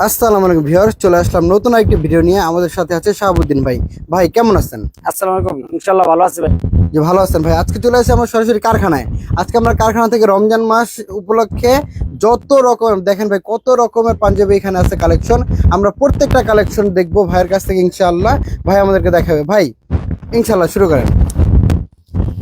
আসসালামু আলাইকুম ভিউয়ার্স চলে আসলাম নতুন একটি ভিডিও নিয়ে। আমাদের সাথে আছে শাহাবুদ্দিন ভাই। ভাই কেমন আছেন? আসসালামু আলাইকুম। ইনশাল্লাহ ভালো আছি ভাই। যে ভালো আছেন ভাই। আজকে চলে আসছি আমরা সরাসরি কারখানায়। আজকে আমরা কারখানা থেকে রমজান মাস উপলক্ষে যত রকম দেখেন ভাই কত রকমের পাঞ্জাবি এখানে আছে কালেকশন। আমরা প্রত্যেকটা কালেকশন দেখব ভাইয়ের কাছ থেকে ইনশাআল্লাহ। ভাই আমাদেরকে দেখাবে। ভাই ইনশাআল্লাহ শুরু করেন।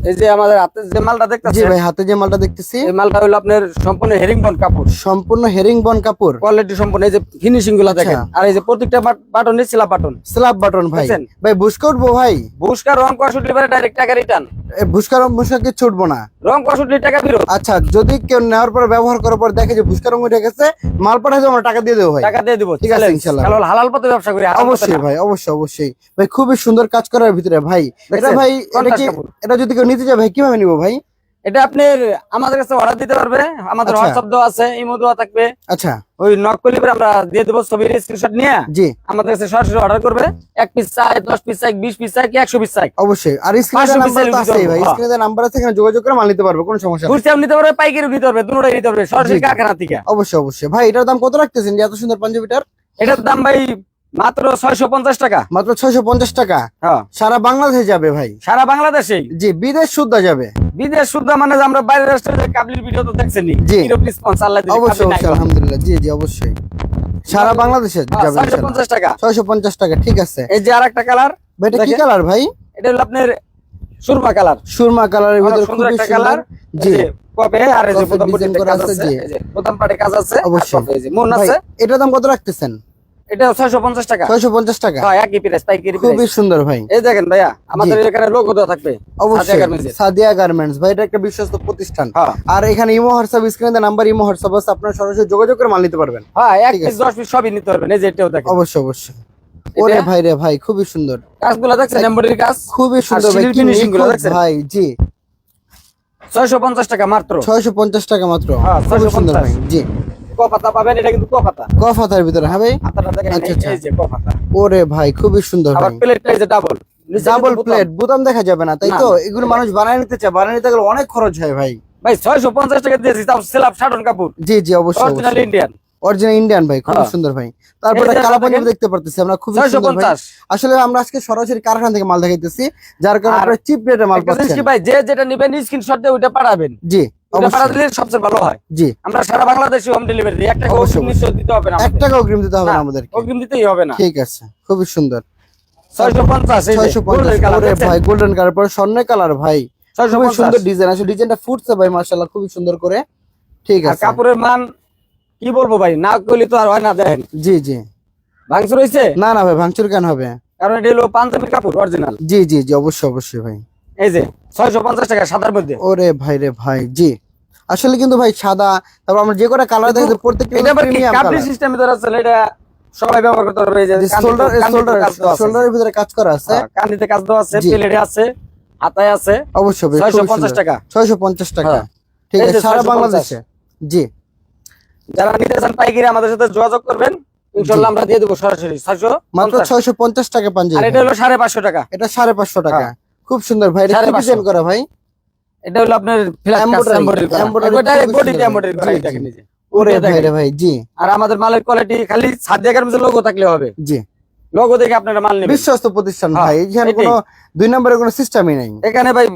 এই যে আমাদের হাতে যে মালটা জি ভাই হাতে যে মালটা দেখতেছি। এই মালটা হলো আপনার সম্পূর্ণ হেরিংবন কাপড়। সম্পূর্ণ হেরিং কাপড়। কোয়ালিটি সম্পূর্ণ এই যে ফিনিশিংগুলা দেখেন। আচ্ছা। আর এই যে প্রত্যেকটা বাটন সিলা বাটন স্ল্যাব বাটন ভাই। ভাই বুসকা উঠবো ভাই? পুরস্কার রং কষট্টি বারে ডাইরেক্ট টাকা রিটার্ন এ, বুসকা বুসকা কিছু না। রং কষট্টি টাকা ফেরত। আচ্ছা যদি কেউ নেওয়ার পর ব্যবহার করার পর দেখে যে বুসকা রঙ উঠে গেছে মাল পাঠাতে আমরা টাকা দিয়ে দেবো ভাই। টাকা দিয়ে দিব ঠিক আছে, ইনশাল্লাহ। হালাল পথে ব্যবসা করি অবশ্যই ভাই অবশ্যই অবশ্যই। ভাই খুবই সুন্দর কাজ করার ভিতরে ভাই। এটা ভাই এটা কন্ট্রাস্ট কি কাপড়। এটা যদি কেউ নিতে ভাই কীভাবে নিবো ভাই? এটা আপনার আমাদের কাছে অর্ডার দিতে পারবে। আমাদের আচ্ছা। হোয়াটসঅ্যাপ দেওয়া আছে ইমো দেওয়া থাকবে। আচ্ছা। ওই নক করলে পরে আমরা দিয়ে দেবো ছবির স্ক্রিনশট নিয়ে। জি। আমাদের কাছে সরাসরি অর্ডার করবে। এক পিস চাই দশ পিস চাই বিশ পিস চাই কি একশো পিস চাই অবশ্যই। আর স্ক্রিনে নাম্বার তো আছেই ভাই। স্ক্রিনে নাম্বার আছে এখানে যোগাযোগ করে মাল নিতে পারবে কোনো সমস্যা নেই। খুচরাও নিতে পারবে পাইকারি নিতে পারবে দুটোটাই নিতে পারবে সরাসরি। কারখানা থেকে। অবশ্যই অবশ্যই। ভাই এটার দাম কত রাখতেছেন? এত সুন্দর পাঞ্জাবিটার? এটার দাম ভাই মাত্র ছয়শো পঞ্চাশ টাকা। মাত্র ছয়শো পঞ্চাশ টাকা? হ্যাঁ। সারা বাংলাদেশে যাবে ভাই? সারা বাংলাদেশেই জি বিদেশ শুদ্ধ যাবে। বিদেশ শুদ্ধ মানে আমরা বাইরের রাষ্ট্রে কাবলির ভিডিও তো জি। অবশ্যই আলহামদুলিল্লাহ। জি জি অবশ্যই। সারা বাংলাদেশে হ্যাঁ, যাবে পঞ্চাশ টাকা। ছয়শো পঞ্চাশ টাকা ঠিক আছে। এই যে আর একটা কালার এটা কি কালার ভাই? এটা হলো আপনার সুরমা কালার সুরমা কালারের ভিতরে একটা সুন্দর। কালার জি। কপে আর এই যে প্রথম পাটে কাজ আছে, অবশ্যই। মন আছে? এটার দাম কত রাখতেছেন? এটা ছয়শো পঞ্চাশ টাকা। ছয়শো পঞ্চাশ টাকা। হ্যাঁ একই প্রাইস পাইকারি খুবই প্রাইস সুন্দর ভাই। এই দেখেন ভাইয়া আমাদের এখানে লোগো দেওয়া থাকবে অবশ্যই। সাদিয়া গার্মেন্টস ভাই এটা একটা বিশ্বস্ত প্রতিষ্ঠান। হ্যাঁ। আর এখানে ইমো হোয়াটসঅ্যাপ স্ক্রিনে নাম্বার ইমো হোয়াটসঅ্যাপ আছে আপনারা সরাসরি যোগাযোগ করে মাল নিতে পারবেন। হ্যাঁ এক পিস দশ পিস সবই নিতে পারবেন এই যে এটাও দেখেন। অবশ্যই অবশ্যই। ওরে ভাই রে ভাই খুবই সুন্দর। কাজগুলো দেখছেন এমব্রয়ডারি কাজ? খুবই সুন্দর ভাই সিলিরগুলো দেখছেন? ভাই জি। ছয়শো পঞ্চাশ টাকা মাত্র। ছয়শো পঞ্চাশ টাকা মাত্র। হ্যাঁ, 650 জি। কপাতা পাবেন এটা কিন্তু কপাতা কফাতার ভিতরে হ্যাঁ ভাই? আচ্ছা, আচ্ছা। এই যে কপাতা ওরে ভাই খুবই সুন্দর আবার ভাই। প্লেটটা এই যে ডাবল ডাবল প্লেট বোতাম। দেখা যাবে না তাই তো? এগুলো মানুষ বানায় নিতে চায় বানায় নিতে গেলে অনেক খরচ হয় ভাই। ভাই ছয়শো পঞ্চাশ টাকা দিয়েছি তাও সেলাপ সাটন কাপড়। জি জি অবশ্যই অরিজিনাল ইন্ডিয়ান অরিজিনাল ইন্ডিয়ান ভাই খুবই হ্যাঁ। সুন্দর ভাই। তারপরে কালা পাঞ্জাবি দেখতে পারতেছি আমরা ছয়শো সুন্দর ভাই। আসলে আমরা আজকে সরাসরি কারখানা থেকে মাল দেখাইতেছি যার কারণে আর আপনারা চিপ রেটে মাল পাচ্ছেন। ভাই যে যেটা নিবেন স্ক্রিনশট দিয়ে ওইটা পাঠাবেন। জি। ওইটা পাঠা অবশ্যই দিলে সবচেয়ে ভালো হয়। জি। আমরা সারা বাংলাদেশে হোম ডেলিভারি দিই একটা অগ্রিম দিতে হবে না এক টাকা অগ্রিম দিতে হবে না আমাদেরকে। অগ্রিম দিতেই হবে না। ঠিক আছে খুবই সুন্দর। ছয়শো পঞ্চাশ ছয়শো পঞ্চাশ ভাই গোল্ডেন কালার পরে স্বর্ণ কালার ভাই। ছয়শো খুবই সুন্দর ডিজাইন আসলে ডিজাইনটা ফুটছে ভাই খুবই সুন্দর করে। ঠিক আছে। কাপড়ের মান কি বলব ভাই না করলে তো আর হয় না দেখেন। জি জি। ভাঙচুর হয়েছে না না ভাই ভাঙচুর কেন হবে? কারণ এটা হলো পাঞ্জাবি কাপড় অরিজিনাল জি জি জি অবশ্যই অবশ্যই ভাই। এই যে ছয়শো পঞ্চাশ টাকা সাদার মধ্যে। ওরে ভাই রে ভাই জি। আসলে কিন্তু ভাই সাদা তারপর আমরা যে কটা কালার দেখি প্রত্যেকটা এটা কাপড়ি সিস্টেমে ধরা আছে এটা সবাই ব্যবহার করতে পারবে এই যে শোল্ডার শোল্ডার শোল্ডারের ভিতরে কাজ করা আছে। কান্দিতে কাজ দেওয়া আছে প্লেটে আছে হাতায় আছে। অবশ্যই ভাই ছয়শো পঞ্চাশ টাকা। ছয়শো পঞ্চাশ টাকা। হ্যাঁ। ঠিক আছে সারা বাংলাদেশে। জি। যারা নিতে চান পাইকারি আমাদের সাথে যোগাযোগ করবেন ইনশাল্লাহ আমরা দিয়ে দেবো সরাসরি ছয়শো মাত্র ছয়শো পঞ্চাশ টাকা আর এটা হলো সাড়ে পাঁচশো টাকা। এটা সাড়ে পাঁচশো টাকা। হ্যাঁ। খুব সুন্দর ভাই এটা কি। ডিজাইন করা ভাই? এটা হলো আপনার body তে সুন্দর। embroidery করা, জি, দেখেন এই যে। ওরে ভাই রে ভাই জি। আর আমাদের মালের কোয়ালিটি খালি সাদিয়া গার্মেন্টসের লোগো থাকলে হবে। জি। লোগো দেখে আপনারা মাল নেবেন। বিশ্বস্ত প্রতিষ্ঠান হ্যাঁ, ভাই এখানে কোনো দুই নম্বরের কোনো সিস্টেমই নাই। এখানে ভাই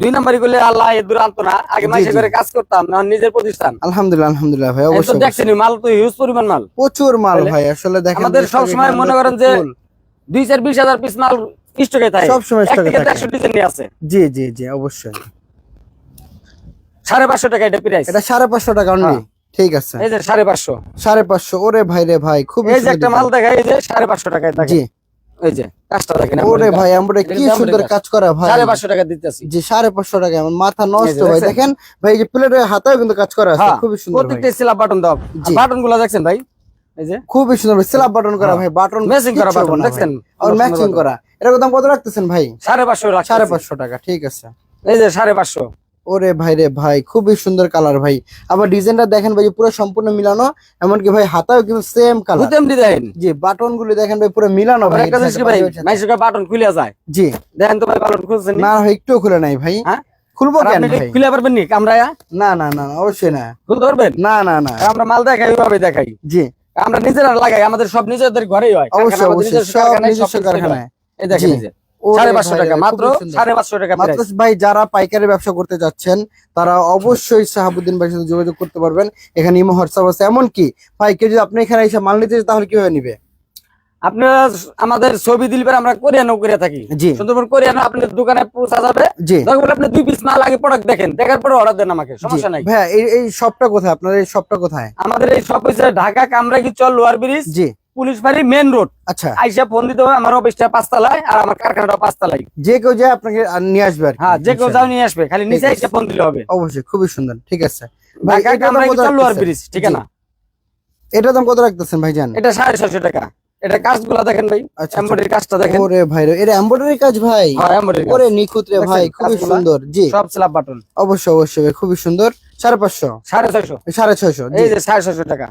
দুই নাম্বারই করলে আল্লাহ এ দূর আনতো না। আগে জি, মাইসে করে কাজ করতাম না নিজের প্রতিষ্ঠান। আলহামদুলিল্লাহ আলহামদুলিল্লাহ ভাই অবশ্যই। দেখছেন মাল তো হিউজ পরিমাণ মাল। প্রচুর মাল ভাই আসলে দেখেন আমাদের সব সময় মনে করেন যে। দুই চার বিশ হাজার পিস মাল স্টকে থাকে। সব সময় স্টকে থাকে। একশো ডিজাইন নিয়ে আছে। জি জি জি অবশ্যই। সাড়ে পাঁচশো টাকা এটা প্রাইস এটা সাড়ে পাঁচশো টাকা অনলি হ্যাঁ। ঠিক আছে। এই যে সাড়ে পাঁচশো। সাড়ে পাঁচশো। ওরে ভাই রে ভাই খুব এই যে একটা মাল দেখায় এই যে সাড়ে পাঁচশো টাকায় থাকে। জি। এই যে কাজটা দেখেন ওরে ভাই আমরা কি সুন্দর কাজ করা ভাই। সাড়ে পাঁচশো টাকা দিতেছি। জি সাড়ে পাঁচশো টাকা। মাথা নষ্ট ভাই। দেখেন ভাই এই যে প্লেটের হাতেও কিন্তু কাজ করা আছে। হ্যাঁ, খুবই সুন্দর প্রত্যেকটা বাটন দাও। জি। বাটনগুলো দেখছেন ভাই? এই যে? খুবই সুন্দর স্ল্যাব বাটন করা হ্যাঁ। ভাই বাটন ম্যাচিং করা বাটন দেখছেন? আর ম্যাচিং করা। দাম কত রাখতেছেন ভাই? সাড়ে পাঁচশো সাড়ে সাড়ে টাকা ঠিক আছে। এই যে সাড়ে পাঁচশো। ওরে ভাই রে ভাই খুবই সুন্দর কালার ভাই। আবার ডিজাইনটা দেখেন ভাই পুরো সম্পূর্ণ মিলানো। এমনকি ভাই হাতাও কিন্তু সেম কালার ডিজাইন জি বাটন গুলি দেখেন ভাই পুরো মিলানো ভাই একটা জিনিস ভাই বাটন খুলে যায়। জি। দেখেন তো ভাই বাটন খুলছেন না? ভাই একটু খুলে নাই ভাই। হ্যাঁ? খুলবো কেন ভাই? খুলে পারবেন নি কামড়ায়া না না না অবশ্যই না। খুলতে পারবেন? না না না। আমরা মাল দেখাই ওইভাবে দেখাই। জি। আমরা নিজেরা লাগাই আমাদের সব নিজেদের ঘরেই হয়। অবশ্যই অবশ্যই সব নিজস্ব কারখানায়। এই দেখেন সাড়ে পাঁচশো টাকা মাত্র খুবই সাড়ে পাঁচশো টাকা মাত্র ভাই যারা পাইকারি ব্যবসা করতে যাচ্ছেন তারা অবশ্যই শাহাবুদ্দিন ভাইয়ের সাথে যোগাযোগ করতে পারবেন। এখানে ইমো হোয়াটসঅ্যাপ আছে। এমনকি পাইকারি যদি আপনি এখানে এসে মাল নিতে তাহলে কীভাবে নিবে? আপনারা আমাদের ছবি দিলে আমরা কোরিয়ানও করে থাকি। জি। সুন্দরবন কোরিয়ানো আপনার দোকানে পৌঁছা যাবে। জি। আপনি দুই পিস মাল আগে প্রোডাক্ট দেখেন দেখার পরে অর্ডার দেন আমাকে সমস্যা নাই। ভাইয়া এই শপটা কোথায়? আপনার এই শপটা কোথায়? আমাদের এই সব হচ্ছে Dhaka Kamrangirchar lower bridge জি। পুলিশ বাড়ি মেন রোড আচ্ছা। আইসা ফোন দিতে হবে আমার অফিসটা পাঁচতলায় আর আমার কারখানাটা পাঁচতলায়। যে কেউ যায় আপনাকে নিয়ে আসবে হ্যাঁ যে কেউ। যাও নিয়ে আসবে খালি নিচে আইসা ফোন দিলে হবে। অবশ্যই খুবই সুন্দর ঠিক আছে। Dhaka Kamrangirchar lower? Bridge ঠিকানা? এটার দাম কত রাখতেছেন ভাইজান? এটা সাড়ে ছয়শো টাকা। এটা কাজগুলা দেখেন ভাই আচ্ছা, আচ্ছা। এমব্রয়ডারি কাজটা দেখেন। ওরে ভাই রে এটা এমব্রয়ডারি কাজ ভাই? হ্যাঁ এমব্রয়ডারি ওরে নিখুঁত রে ভাই কাজগুলা? সুন্দর জি। সব স্ল্যাব বাটন অবশ্যই অবশ্যই সুন্দর। এই যে টাকা।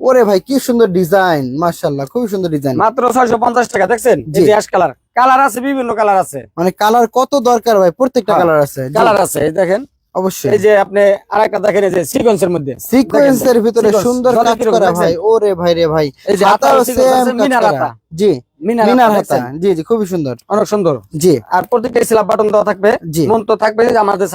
ওরে ভাই কি সুন্দর ডিজাইন মার্শাল্লাহ খুবই সুন্দর ডিজাইন। মাত্র ছয়শো পঞ্চাশ টাকা দেখছেন? এই যে অ্যাশ কালার কালার আছে বিভিন্ন কালার আছে। মানে কালার কত দরকার ভাই? প্রত্যেকটা হ্যাঁ, কালার আছে। কালার আছে এই দেখেন। অবশ্যই। এই যে আপনি আরেকটা দেখেন এই যে সিকোয়েন্সের মধ্যে। সিকোয়েন্সের ভিতরে সুন্দর কাজ করা ভাই ওরে ভাই রে ভাই। এই যে হাতাও হাতাও sequence আছে, সেম মিনার হাতা। জি মিনার মিনার হাতা হাতা। জি জি খুবই সুন্দর। অনেক সুন্দর। জি। আর প্রত্যেকটা স্ল্যাব বাটন দেওয়া থাকবে। মন তো থাকবে যে আমাদের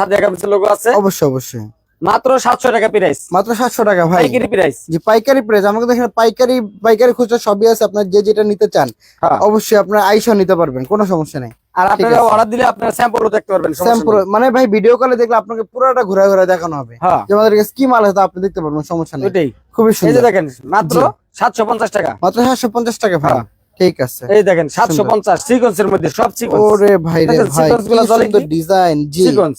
লোগো আছে। অবশ্যই অবশ্যই। মাত্র সাতশো টাকা প্রাইস মাত্র সাতশো টাকা ভাই। পাইকারি প্রাইস পাইকারি প্রাইস আমাকে দেখেন পাইকারি পাইকারি খুচরা সবই আছে। আপনার যে যেটা নিতে চান হ্যাঁ। অবশ্যই আপনার আইসা নিতে পারবেন কোনো সমস্যা নেই। আর আপনারা অর্ডার দিলে আপনারা স্যাম্পলও দেখতে পারবেন স্যাম্পল মানে ভাই ভিডিও কলে দেখলে আপনাকে পুরোটা ঘুরে ঘুরে দেখানো হবে। হ্যাঁ। যে আমাদের কাছে কি মাল আছে তা আপনি দেখতে পারবেন সমস্যা নেই। ওইটাই। খুবই এই যে দেখেন মাত্র জি। সাতশো পঞ্চাশ টাকা। মাত্র সাতশো পঞ্চাশ টাকা ভাই হ্যাঁ। ঠিক আছে। এই দেখেন সাতশো পঞ্চাশ সিকোয়েন্সের মধ্যে সব সিকোয়েন্স ওরে ভাই রে ভাই sequence গুলো জ্বলে সুন্দর ডিজাইন জি। সিকোয়েন্স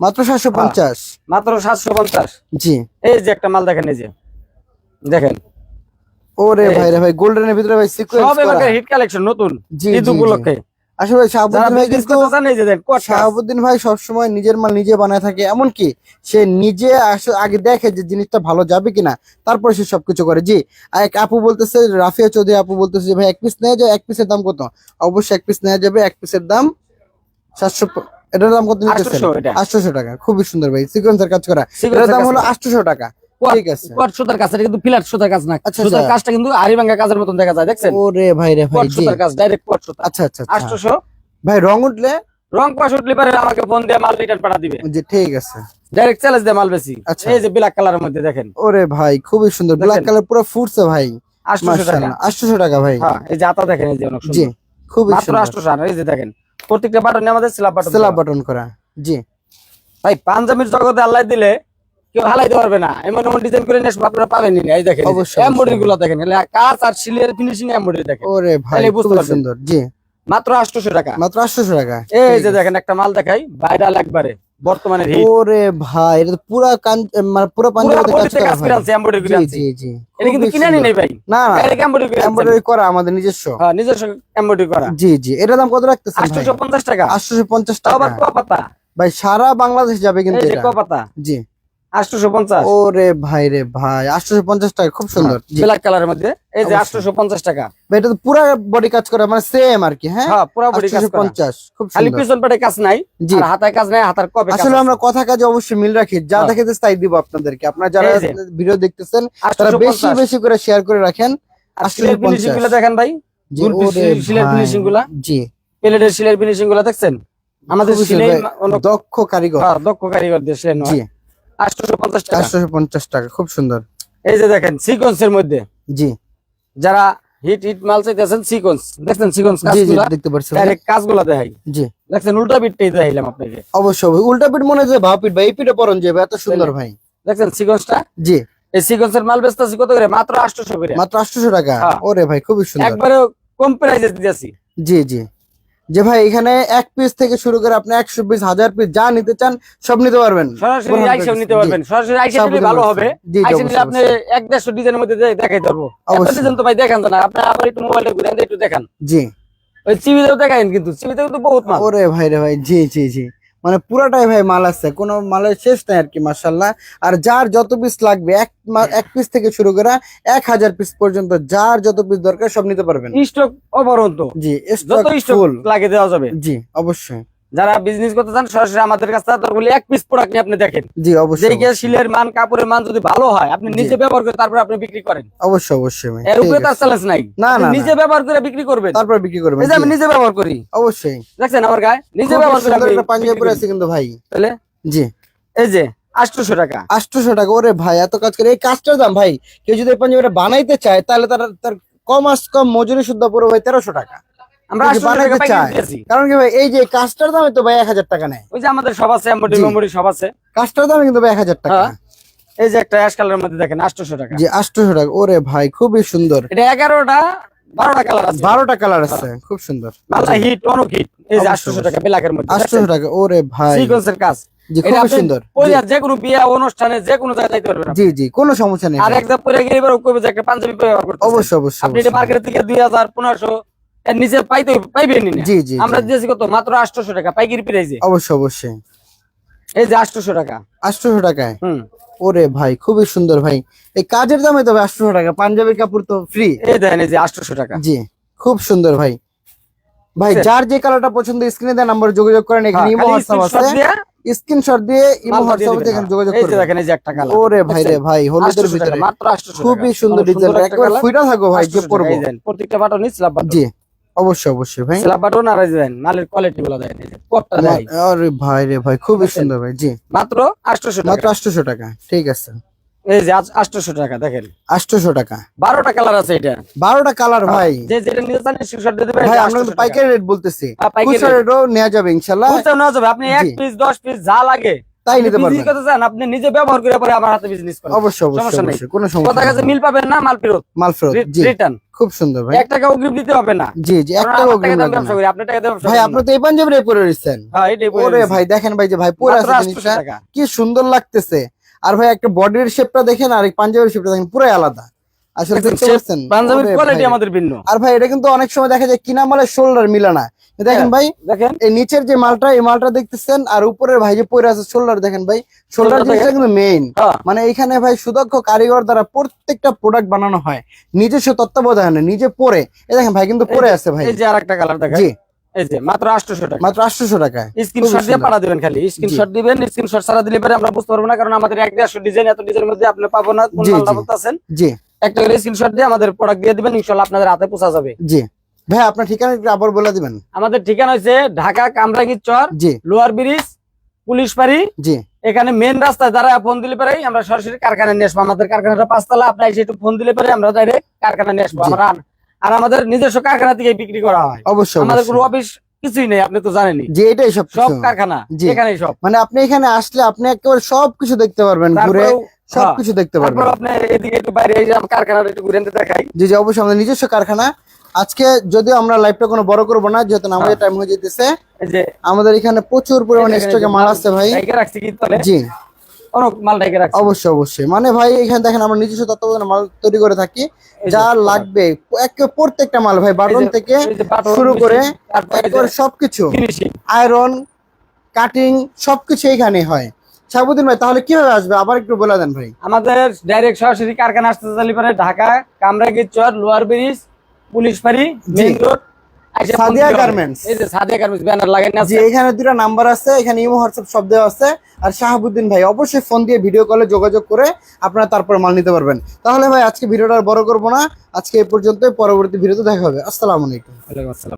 মাত্র সাতশো হ্যাঁ। পঞ্চাশ মাত্র সাতশো পঞ্চাশ। জি। এই যে একটা মাল দেখেন এই যে। দেখেন। ওরে ভাই রে ভাই গোল্ডেনের ভিতরে ভাই সিকোয়েন্স সব এবার হিট কালেকশন নতুন। ঈদ উপলক্ষে। আসলে শাহাবুদ্দিন ভাই কিন্তু। শাহাবুদ্দিন ভাই সবসময় নিজের মাল নিজে বানায় থাকে এমনকি সে নিজে আগে দেখে যে জিনিসটা ভালো যাবে কিনা তারপরে সে সবকিছু করে। জি আর এক আপু বলতেছে রাফিয়া চৌধুরী আপু বলতেছে যে ভাই এক পিস নেওয়া যায় এক পিসের দাম কত? অবশ্যই এক পিস নেওয়া যাবে এক পিসের দাম সাতশো এটার দাম কত 800 আটশোশো টাকা। খুবই সুন্দর ভাই সিকোয়েন্সের কাজ করা। এটার দাম হলো। আটশোশো টাকা। ঠিক আছে। কোয়াট সুতার কাজ এটা কিন্তু ফিলার সুতার কাজ না। আচ্ছা, সুতার আচ্ছা। কাজটা কিন্তু কাজের মতন দেখা যায় দেখছেন? ওরে ভাই রে ভাই সুতার কাজ ডাইরেক্ট কোয়াট সুতা। আচ্ছা ভাই রং উঠলে? রং পাশ উঠলে পারে আমাকে ফোন দিয়ে মাল রিটার্ন পাঠা দিবে। জি ঠিক আছে। ডাইরেক্ট চ্যালেঞ্জ দিয়ে মাল বেশি। এই যে ব্ল্যাক কালারের মধ্যে দেখেন। ওরে ভাই খুবই সুন্দর। ব্ল্যাক কালার পুরো ফুটছে ভাই। আটশোশো টাকা। মাশাআল্লাহ আটশোশো টাকা ভাই। হ্যাঁ এই যে আতা দেখেন এই যে অনেক জি সুন্দর। খুবই মাত্র সুন্দর। এই যে দেখেন। প্রত্যেকটা বাটনে আমাদের স্ল্যাব বাটন সেলা বাটন করা। জি। ভাই পাঞ্জাবির জগতে আল্লাহ দিলে কেউ হালাইতে পারবে না। এমন এমন ডিজাইন করে আসবে, আপনারা পাবেনই না। এই দেখেন অবশ্যই, এমব্রয়ডারি গুলো দেখেন কাজ আর সিলের ফিনিশিং এমব্রয়ডারি দেখেন। ওরে ভাই বুঝতে সুন্দর জি। মাত্র আটশোশো টাকা। মাত্র আটশোশো টাকা। এই যে দেখেন একটা মাল দেখাই ভাইরাল একবারে বর্তমানে ওরে ভাই এটা তো পুরা কান মানে পুরো পাঞ্জাবিতে কাজ করা আনছে এমব্রয়ডারি করে জি জি জি এটা কিন্তু কিনে। নেই ভাই। না না ডাইরেক্ট এমব্রয়ডারি করে। এমব্রয়ডারি করা আমাদের নিজস্ব। হ্যাঁ নিজস্ব এমব্রয়ডারি করা। জি জি এটার দাম কত রাখতেছেন ভাই? আটশোশো পঞ্চাশ টাকা। আটশোশো পঞ্চাশ আবার টাকা কপাতা ভাই সারা বাংলাদেশ যাবে কিন্তু এটা। কপাতা জি। 850 ওরে ভাই টাকা খুব সুন্দর। টাকা। বডি কাজ করে মানে সেম আর কি হ্যাঁ? হাতায় কাজ আমরা কথা কাজে অবশ্যই মিল রাখি যা দেখেতে তাই দিব আপনাদেরকে। আপনার যারা ভিডিও দেখতেছেন তারা বেশি বেশি করে শেয়ার করে রাখেন। 850 গুলো দেখেন ভাই সিলের ফিনিশিংগুলো। জি। প্লেটের সিলের ফিনিশিংগুলো দেখছেন? আমাদের দক্ষ কারিগর। দক্ষ কারিগর দেশে নয়। 850 টাকা। 850 টাকা খুব সুন্দর। এই যে দেখেন মধ্যে। জি। যারা হিট হিট মাল আপনাকে। অবশ্যই ভাই পরন এত সুন্দর ভাই। জি। এই মাল কত করে? মাত্র 800 মাত্র 800 টাকা? হ্যাঁ। ওরে ভাই খুবই সুন্দর। একবারে কম প্রাইসে জি জি। যে ভাই এখানে এক পিস থেকে শুরু করে আপনি একশো পিস হাজার পিস যা নিতে চান সব নিতে পারবেন। সরাসরি নিতে। পারবেন। সব ভালো হবে। আপনি এক দেড়শো ডিজাইনের মধ্যে দেখাই অবশ্যই। তো ভাই দেখান না। আপনি আবার একটু মোবাইলটা ঘুরে একটু দেখান। জি। ওই চিবিতেও দেখাইন কিন্তু। চিবিতেও তো বহুত মাল। ওরে ভাই রে ভাই জি জি জি। মানে পুরাটাই ভাই মাল আছে। কোনো মালের শেষ নাই আর কি মার্শাল্লাহ আর যার যত পিস লাগবে এক এক পিস থেকে শুরু করে এক হাজার পিস পর্যন্ত যার যত পিস দরকার সব নিতে পারবেন। স্টক অবরন্ত জি স্টক লাগে দেওয়া যাবে। জি অবশ্যই। যারা বিজনেস করতে চান সরাসরি আমাদের কাছে তারপরে এক পিস প্রোডাক্ট নিয়ে আপনি দেখেন। জি অবশ্যই যেই শিলের মান কাপড়ের মান যদি ভালো হয় আপনি নিজে ব্যবহার করে তারপরে আপনি বিক্রি করেন। অবশ্যই অবশ্যই ভাই এর উপরে তার চ্যালেঞ্জ নাই। না, না, নিজে ব্যবহার করে বিক্রি করবেন। তারপর বিক্রি করবেন এই যে আমি নিজে ব্যবহার করি। অবশ্যই। দেখছেন আমার গায়ে? নিজে ব্যবহার করে আমি পাঞ্জাবি পরে। আছে কিন্তু ভাই। তাহলে? জি। এই যে আটশোশো টাকা। আটশোশো টাকা ওরে ভাই এত কাজ করে। এই কাজটার দাম ভাই কেউ যদি এই পাঞ্জাবিটা বানাইতে চায় তাহলে তার তার কম আস কম মজুরি শুদ্ধ পুরো ভাই তেরোশো টাকা। আমরা এই যে কাজটার দামে তো ভাই এক হাজার টাকা নেয় ওই যে আমাদের সব আছে হ্যাঁ। এই যে একটা অ্যাশ টাকা। জি টাকা। ওরে ভাই খুবই সুন্দর। এটা 11টা কালার আছে। কালার হ্যাঁ। আছে খুব সুন্দর। মালা হিট অনেক এই যে 800 টাকা ব্ল্যাকের টাকা ওরে ভাই। সিকোয়েন্সের কাজ। খুব সুন্দর। ওই বিয়া অনুষ্ঠানে যে জায়গায় জি জি কোনো সমস্যা নেই আর একদম পরে এবার কইবে যে অবশ্যই অবশ্যই আপনি এটা মার্কেট থেকে 2000 নিজের পাইতে পাইবেনি না জি জি আমরা দিয়েছি কত? মাত্র 800 টাকা পাইকারি প্রাইসে অবশ্যই অবশ্যই। এই যে 800 টাকা। 800 টাকায়? হুম। ওরে ভাই খুবই সুন্দর ভাই। এই কাজের দামে তবে 800 টাকা পাঞ্জাবি কাপড় তো ফ্রি এই দেন এই যে 800 টাকা। জি খুব সুন্দর ভাই। ভাই আচ্ছা। যার যে কালারটা পছন্দ স্ক্রিনে দেন নাম্বার যোগাযোগ করেন হ্যাঁ, এখানে ইমো WhatsApp আছে। স্ক্রিনশট দিয়ে ইমো WhatsApp থেকে হ্যাঁ। যোগাযোগ করুন এই যে দেখেন এই যে একটা কালার ওরে ভাই রে ভাই হলুদের ভিতরে। মাত্র 800 টাকা। খুবই সুন্দর ডিজাইন। একবার ফুইটা থাকো ভাই যে পরবো প্রত্যেকটা বাটন স্ল্যাব বাটন জি। অবশ্যই অবশ্যই ভাই। স্ল্যাব বাটন আর এই মালের কোয়ালিটি গুলো কোটটা দেয় আরে ভাই রে ভাই বুঝছেন? সুন্দর ভাই জি। মাত্র 800 মাত্র টাকা আটশোশো টাকা ঠিক আছে। এই যে 800 টাকা দেখেন। আটশোশো টাকা। 12টা কালার আছে এটা। বারোটা কালার ভাই। যে যেটা নিতে চান স্ক্রিনশট দিয়ে দিবেন ভাই আমরা পাইকারি রেট বলতেছি। হ্যাঁ, খুচরা রেটও নেওয়া যাবে ইনশাল্লাহ। বুঝতে নেওয়া যাবে। আপনি এক পিস 10 পিস যা লাগে তাই নিতে পারবেন। কথা চান আপনি নিজে ব্যবহার করে পরে আমার হাতে বিজনেস করেন। অবশ্যই অবশ্যই সমস্যা নেই। কোনো কথা কাছে মিল পাবেন না মাল ফেরত। মাল ফেরত জি। রিটার্ন খুব সুন্দর ভাই। 1 টাকা অগ্রিম দিতে হবে না। জি জি 1 টাকা অগ্রিম টাকা দিয়ে লাগবে ব্যবসা না। করি আপনার টাকা দিয়ে ব্যবসা ভাই আপনি। তো এই পাঞ্জাবি রে পরে রিছেন হ্যাঁ এটাই পরে ওরে ভাই দেখেন ভাই যে ভাই পরে আছে জিনিসটা কি সুন্দর লাগতেছে। আর ভাই একটা বডির শেপটা দেখেন আর এই পাঞ্জাবির শেপটা দেখেন পুরাই আলাদা। আসলে দেখতে পাচ্ছেন? পাঞ্জাবির কোয়ালিটি আমাদের ভিন্ন। আর ভাই এটা কিন্তু অনেক সময় দেখা যায় কিনা মালের শোল্ডার মিলে না। দেখেন হ্যাঁ। ভাই দেখেন। এই নিচের যে মালটা এই মালটা দেখতেছেন আর উপরের ভাই যে পরে আছে শোল্ডার দেখেন ভাই শোল্ডার জিনিসটা কিন্তু মেইন হ্যাঁ, মানে এখানে ভাই সুদক্ষ কারিগর দ্বারা প্রত্যেকটা প্রোডাক্ট বানানো হয়। নিজস্ব তত্ত্বাবধানে নিজে পরে। এই দেখেন ভাই কিন্তু পরে আছে ভাই। এই যে আরেকটা কালার দেখেন জি। এই যে মাত্র 800 টাকা। মাত্র আটশোশো টাকায় স্ক্রিনশট দিয়ে। পাঠা দিবেন খালি। স্ক্রিনশট দিবেন স্ক্রিনশট ছাড়া দিলে পরে আমরা বুঝতে পারব না কারণ আমাদের এক দেড়শো ডিজাইন এত ডিজাইনের মধ্যে আপনি পাবো না কোন মালটা বলতেছেন। জি। একটা করে স্ক্রিনশট দিয়ে আমাদের প্রোডাক্ট দিয়ে দিবেন ইনশাআল্লাহ আপনাদের হাতে পৌঁছা যাবে। জি। ভাই আপনার ঠিকানা আবার বলে দিবেন। আমাদের ঠিকানা হচ্ছে ঢাকা কামরাঙ্গীর চর জি। লোয়ার ব্রিজ পুলিশ পাড়ি। জি। এখানে মেন রাস্তায় যারা ফোন দিলে পারে আমরা সরাসরি কারখানায় নিয়ে আসব। আমাদের কারখানাটা পাঁচতলা আপনার এসে একটু ফোন দিলে পারে আমরা ডাইরেক্ট কারখানায় নিয়ে আসব। আমরা আর আমাদের নিজস্ব কারখানা থেকে বিক্রি করা হয়। অবশ্যই আমাদের কোনো অফিস কিছুই নেই আপনি তো জানেনই। জি এটাই সব সব কারখানা জি। এখানেই সব। মানে আপনি এখানে আসলে আপনি একেবারে সবকিছু দেখতে পারবেন ঘুরে সবকিছু দেখতে পারবেন। আপনি এদিকে একটু বাইরে এই যে কারখানাটা একটু ঘুরে দেখাই। জি জি অবশ্যই আমাদের নিজস্ব কারখানা। আজকে যদিও আমরা লাইভটা কোনো বড় করব না যেহেতু হ্যাঁ। আমাদের টাইম হয়ে যেতেছে আমাদের এখানে প্রচুর পরিমাণে এখানে স্টকে মাল আছে ভাই। রাখছি কি তলে জি। মাল ডাইকে রাখছি। অবশ্যই অবশ্যই। মানে ভাই এখানে দেখেন আমরা নিজস্ব তত্ত্বাবধানে মাল তৈরি করে থাকি। যা লাগবে একে প্রত্যেকটা মাল ভাই বাটন থেকে শুরু করে সবকিছু। আয়রন কাটিং সবকিছু এখানে হয়। ভাই তাহলে কীভাবে আসবে? আবার একটু বলে দেন ভাই। আমাদের ডাইরেক্ট সরাসরি কারখানা আসতে চাইলে পরে Dhaka Kamrangirchar lower bridge police ফাঁড়ি মেইন রোড সাদিয়া গার্মেন্টস। এই যে সাদিয়া গার্মেন্টস ব্যানার লাগাই না এখানে দুটো নাম্বার আছে এখানে ইমো হোয়াটসঅ্যাপ সব দেওয়া আছে। আর শাহাবুদ্দিন ভাই অবশ্যই ফোন দিয়ে ভিডিও কলে যোগাযোগ করে আপনারা তারপর মাল নিতে পারবেন। তাহলে ভাই আজকে ভিডিওটা আর বড় করব না। আজকে এই পর্যন্ত পরবর্তী ভিডিওতে দেখা হবে। আসসালামু আলাইকুম। ওয়ালাইকুম আসসালাম।